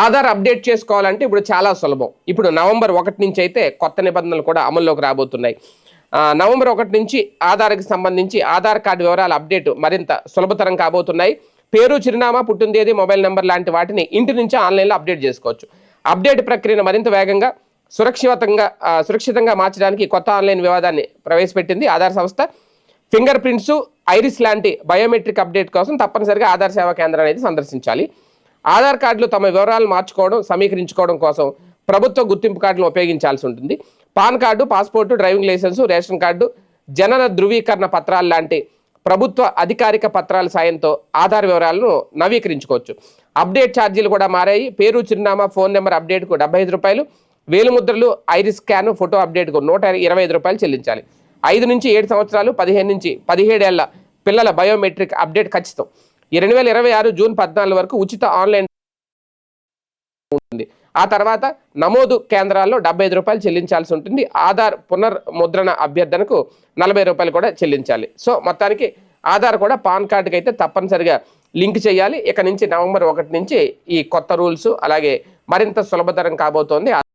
Aadhaar update చేసుకోవాలంటే ఇప్పుడు చాలా సులభం. ఇప్పుడు నవంబర్ ఒకటి నుంచి అయితే కొత్త నిబంధనలు కూడా అమల్లోకి రాబోతున్నాయి. నవంబర్ ఒకటి నుంచి ఆధార్కి సంబంధించి ఆధార్ కార్డు వివరాల అప్డేట్ మరింత సులభతరం కాబోతున్నాయి. పేరు చిరునామా పుట్టిన తేదీ మొబైల్ నెంబర్ లాంటి వాటిని ఇంటి నుంచి ఆన్లైన్లో అప్డేట్ చేసుకోవచ్చు. అప్డేట్ ప్రక్రియను మరింత వేగంగా సురక్షితంగా సురక్షితంగా మార్చడానికి కొత్త ఆన్లైన్ వివాదాన్ని ప్రవేశపెట్టింది ఆధార్ సంస్థ. ఫింగర్ ప్రింట్స్ ఐరిస్ లాంటి బయోమెట్రిక్ అప్డేట్ కోసం తప్పనిసరిగా ఆధార్ సేవా కేంద్రాన్ని అయితే సందర్శించాలి. ఆధార్ కార్డులు తమ వివరాలు మార్చుకోవడం సమీకరించుకోవడం కోసం ప్రభుత్వ గుర్తింపు కార్డులను ఉపయోగించాల్సి ఉంటుంది. PAN card passport driving licence ration card జనన ధృవీకరణ పత్రాలు లాంటి ప్రభుత్వ అధికారిక పత్రాల సాయంతో ఆధార్ వివరాలను నవీకరించుకోవచ్చు. అప్డేట్ ఛార్జీలు కూడా మారాయి. పేరు చిరునామా ఫోన్ నెంబర్ అప్డేట్కు డెబ్బై ఐదు రూపాయలు వేలుముద్రలు ఐరిస్ స్కాన్ ఫోటో అప్డేట్కు నూట ఇరవై ఐదు రూపాయలు చెల్లించాలి. ఐదు నుంచి ఏడు సంవత్సరాలు పదిహేను నుంచి పదిహేడేళ్ళ పిల్లల బయోమెట్రిక్ అప్డేట్ ఖచ్చితం. ఈ రెండు వేల ఇరవై ఆరు జూన్ పద్నాలుగు వరకు ఉచిత ఆన్లైన్ ఉంటుంది ఆ తర్వాత నమోదు కేంద్రాల్లో డెబ్బై ఐదు రూపాయలు చెల్లించాల్సి ఉంటుంది. ఆధార్ పునర్ముద్రణ అభ్యర్థనకు నలభై రూపాయలు కూడా చెల్లించాలి. సో మొత్తానికి ఆధార్ కూడా పాన్ కార్డుకి అయితే తప్పనిసరిగా లింక్ చేయాలి. ఇక నుంచి నవంబర్ ఒకటి నుంచి ఈ కొత్త రూల్స్ అలాగే మరింత సులభతరం కాబోతోంది.